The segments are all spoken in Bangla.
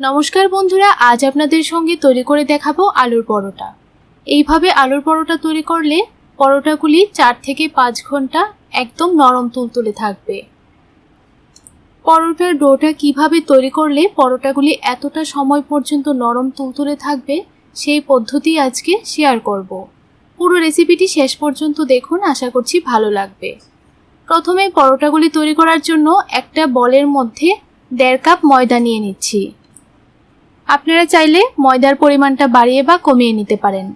নমস্কার বন্ধুরা, আজ আপনাদের সঙ্গে তৈরি করে দেখাবো আলুর পরোটা। এইভাবে আলুর পরোটা তৈরি করলে পরোটাগুলি চার থেকে পাঁচ ঘণ্টা একদম নরম তুলতুলে থাকবে। পরোটার ডোটা কীভাবে তৈরি করলে পরোটাগুলি এতটা সময় পর্যন্ত নরম তুলতুলে থাকবে, সেই পদ্ধতি আজকে শেয়ার করব। পুরো রেসিপিটি শেষ পর্যন্ত দেখুন, আশা করছি ভালো লাগবে। প্রথমে পরোটাগুলি তৈরি করার জন্য একটা বলের মধ্যে দেড় কাপ ময়দা নিয়ে নিচ্ছি। আপনারা চাইলে ময়দার পরিমাণটা বাড়িয়ে বা কমিয়ে নিতে পারেন।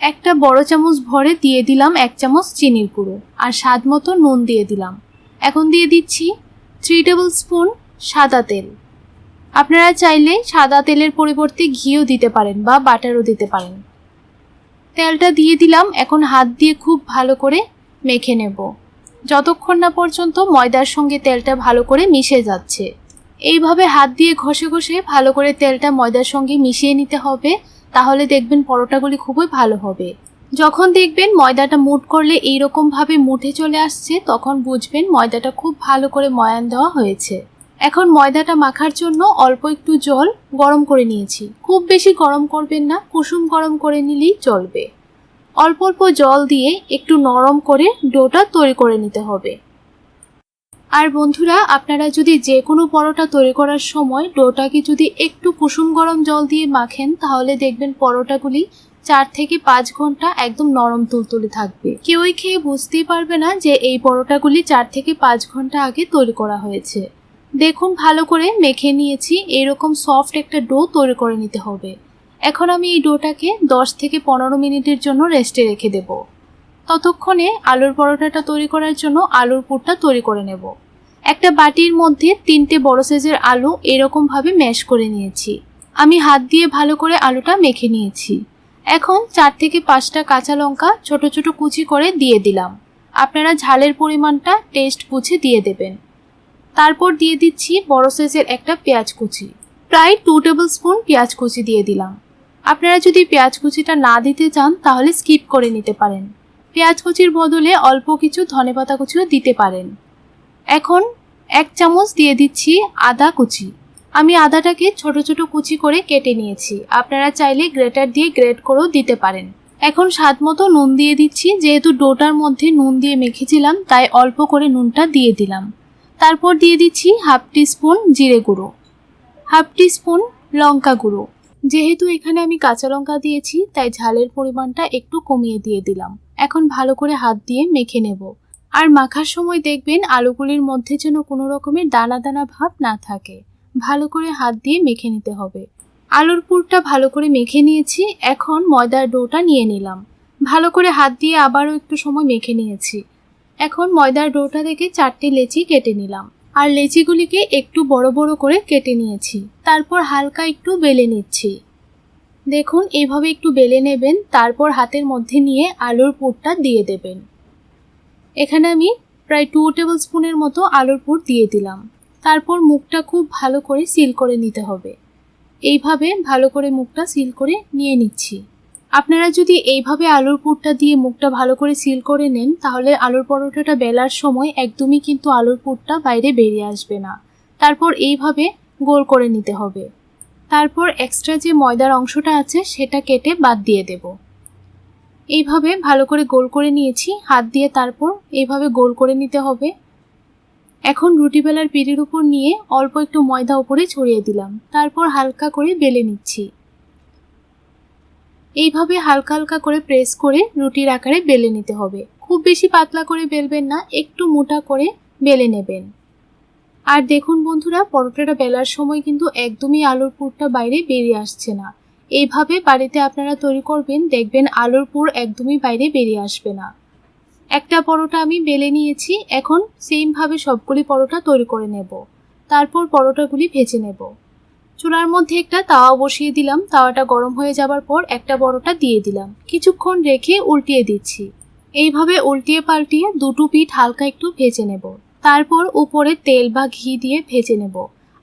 একটা বড় চামচ ভরে দিয়ে দিলাম এক চামচ চিনির গুঁড়ো আর স্বাদ মতো নুন দিয়ে দিলাম। এখন দিয়ে দিচ্ছি থ্রি টেবিল স্পুন সাদা তেল। আপনারা চাইলে সাদা তেলের পরিবর্তে ঘিও দিতে পারেন বা বাটারও দিতে পারেন। তেলটা দিয়ে দিলাম, এখন হাত দিয়ে খুব ভালো করে মেখে নেব। যতক্ষণ না পর্যন্ত ময়দার সঙ্গে তেলটা ভালো করে মিশে যাচ্ছে। এইভাবে হাত দিয়ে ঘষে ঘষে ভালো করে তেলটা ময়দার সঙ্গে মিশিয়ে নিতে হবে, তাহলে দেখবেন পরোটাগুলি খুবই ভালো হবে। যখন দেখবেন ময়দাটা মুট করলে এইরকমভাবে মুঠে চলে আসছে, তখন বুঝবেন ময়দাটা খুব ভালো করে ময়ান দেওয়া হয়েছে। এখন ময়দাটা মাখার জন্য অল্প একটু জল গরম করে নিয়েছি। খুব বেশি গরম করবেন না, কুসুম গরম করে নিলেই চলবে। অল্প অল্প জল দিয়ে একটু নরম করে ডোটা তৈরি করে নিতে হবে। আর বন্ধুরা, আপনারা যদি যে কোনো পরোটা তৈরি করার সময় ডোটাকে যদি একটু কুসুম গরম জল দিয়ে মাখেন, তাহলে দেখবেন পরোটাগুলি চার থেকে পাঁচ ঘণ্টা একদম নরম তুলতুলে থাকবে। কেউই খেয়ে বুঝতেই পারবে না যে এই পরোটাগুলি চার থেকে পাঁচ ঘণ্টা আগে তৈরি করা হয়েছে। দেখুন, ভালো করে মেখে নিয়েছি, এরকম সফট একটা ডো তৈরি করে নিতে হবে। এখন আমি এই ডোটাকে দশ থেকে পনেরো মিনিটের জন্য রেস্টে রেখে দেব। ততক্ষণে আলুর পরোটাটা তৈরি করার জন্য আলুর পুরটা তৈরি করে নেব। একটা বাটির মধ্যে তিনটে বড় সাইজের আলু এরকমভাবে ম্যাশ করে নিয়েছি। আমি হাত দিয়ে ভালো করে আলুটা মেখে নিয়েছি। এখন চার থেকে পাঁচটা কাঁচা লঙ্কা ছোট ছোট কুচি করে দিয়ে দিলাম। আপনারা ঝালের পরিমাণটা টেস্ট বুঝে দিয়ে দেবেন। তারপর দিয়ে দিচ্ছি বড় সাইজের একটা পেঁয়াজ কুচি। প্রায় টু টেবিল স্পুন পেঁয়াজ কুচি দিয়ে দিলাম। আপনারা যদি পেঁয়াজ কুচিটা না দিতে চান তাহলে স্কিপ করে নিতে পারেন। পেঁয়াজ কুচির বদলে অল্প কিছু ধনেপাতা কুচিও দিতে পারেন। এখন এক চামচ দিয়ে দিচ্ছি আদা কুচি। আমি আদাটাকে ছোট ছোট কুচি করে কেটে নিয়েছি। আপনারা চাইলে গ্রেটার দিয়ে গ্রেট করেও দিতে পারেন। এখন স্বাদ মতো নুন দিয়ে দিচ্ছি। যেহেতু ডোটার মধ্যে নুন দিয়ে মেখেছিলাম, তাই অল্প করে নুনটা দিয়ে দিলাম। তারপর দিয়ে দিচ্ছি হাফ স্পুন জিরে গুঁড়ো। হাফ স্পুন লঙ্কা গুঁড়ো। যেহেতু এখানে আমি কাঁচা লঙ্কা দিয়েছি, তাই ঝালের পরিমাণটা একটু কমিয়ে দিয়ে দিলাম। এখন ভালো করে হাত দিয়ে মেখে নেব। আর মাখার সময় দেখবেন আলুগুলির মধ্যে যেন কোনো রকমের দানা দানা ভাব না থাকে। ভালো করে হাত দিয়ে মেখে নিতে হবে। আলুর পুরটা ভালো করে মেখে নিয়েছি, এখন ময়দার ডোটা নিয়ে নিলাম। ভালো করে হাত দিয়ে আবারও একটু সময় মেখে নিয়েছি। এখন ময়দার ডোটা থেকে চারটে লেচি কেটে নিলাম। আর লেচিগুলিকে একটু বড় বড় করে কেটে নিয়েছি। তারপর হালকা একটু বেলে নিচ্ছি। দেখুন এইভাবে একটু বেলে নেবেন, তারপর হাতের মধ্যে নিয়ে আলুর পুরটা দিয়ে দেবেন। এখানে আমি প্রায় টু টেবিল স্পুনের মতো আলুর পুর দিয়ে দিলাম। তারপর মুখটা খুব ভালো করে সিল করে নিতে হবে। এইভাবে ভালো করে মুখটা সিল করে নিয়ে নিচ্ছি। আপনারা যদি এইভাবে আলুর পুরটা দিয়ে মুখটা ভালো করে সিল করে নেন, তাহলে আলুর পরোটাটা বেলার সময় একদমই কিন্তু আলুর পুরটা বাইরে বেরিয়ে আসবে না। তারপর এইভাবে গোল করে নিতে হবে। তারপর এক্সট্রা যে ময়দার অংশটা আছে, সেটা কেটে বাদ দিয়ে দেব। এইভাবে ভালো করে গোল করে নিয়েছি, হাত দিয়ে তারপর এইভাবে গোল করে নিতে হবে। এখন রুটি বেলার পিড়ির উপর নিয়ে অল্প একটু ময়দা উপরে ছড়িয়ে দিলাম, তারপর হালকা করে বেলে নিচ্ছি। এইভাবে হালকা হালকা করে প্রেস করে রুটির আকারে বেলে নিতে হবে। খুব বেশি পাতলা করে বেলবেন না, একটু মোটা করে বেলে নেবেন। আর দেখুন বন্ধুরা, পরোটাটা বেলার সময় কিন্তু একদমই আলুর পুরটা বাইরে বেরিয়ে আসছে না। এইভাবে বাড়িতে আপনারা তৈরি করবেন, দেখবেন আলুর পুর একদমই বাইরে বেরিয়ে আসবে না। একটা পরোটা আমি বেলে নিয়েছি, এখন সেমভাবে সবগুলি পরোটা তৈরি করে নেব। তারপর পরোটাগুলি ভেজে নেব। চুলার মধ্যে একটা তাওয়া বসিয়ে দিলাম, তাওয়াটা গরম হয়ে যাবার পর একটা পরোটা দিয়ে দিলাম। কিছুক্ষণ রেখে উল্টিয়ে দিচ্ছি। এইভাবে উল্টিয়ে পাল্টিয়ে দুটো পিঠ হালকা একটু ভেজে নেব। তারপর উপরে তেল বা ঘি দিয়ে ভেজে নেব।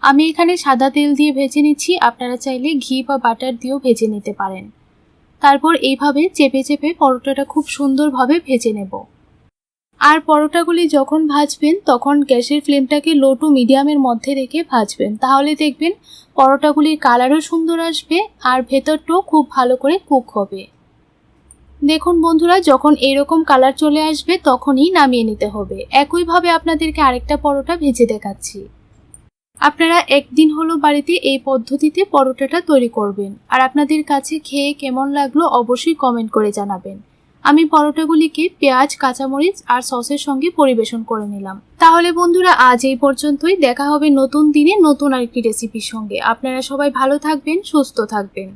আমি এখানে সাদা তেল দিয়ে ভেজে নিচ্ছি, আপনারা চাইলে ঘি বা বাটার দিয়েও ভেজে নিতে পারেন। তারপর এইভাবে চেপে চেপে পরোটাটা খুব সুন্দরভাবে ভেজে নেব। আর পরোটাগুলি যখন ভাজবেন, তখন গ্যাসের ফ্লেমটাকে লো টু মিডিয়ামের মধ্যে রেখে ভাজবেন। তাহলে দেখবেন পরোটাগুলির কালারও সুন্দর আসবে আর ভেতরটাও খুব ভালো করে কুক হবে। দেখুন বন্ধুরা, যখন এরকম কালার চলে আসবে, তখনই নামিয়ে নিতে হবে। একইভাবে আপনাদেরকে আরেকটা পরোটা ভেজে দেখাচ্ছি। আপনারা একদিন হলো বাড়িতে এই পদ্ধতিতে পরোটাটা তৈরি করবেন। আর আপনাদের কাছে খেয়ে কেমন লাগল অবশ্যই কমেন্ট করে জানাবেন। আমি পরোটাগুলিকে পেঁয়াজ, কাঁচামরিচ আর সসের সঙ্গে পরিবেশন করে নিলাম। তাহলে বন্ধুরা, আজ এই পর্যন্তই। দেখা হবে নতুন দিনে নতুন আরেকটি রেসিপির সঙ্গে। আপনারা সবাই ভালো থাকবেন, সুস্থ থাকবেন।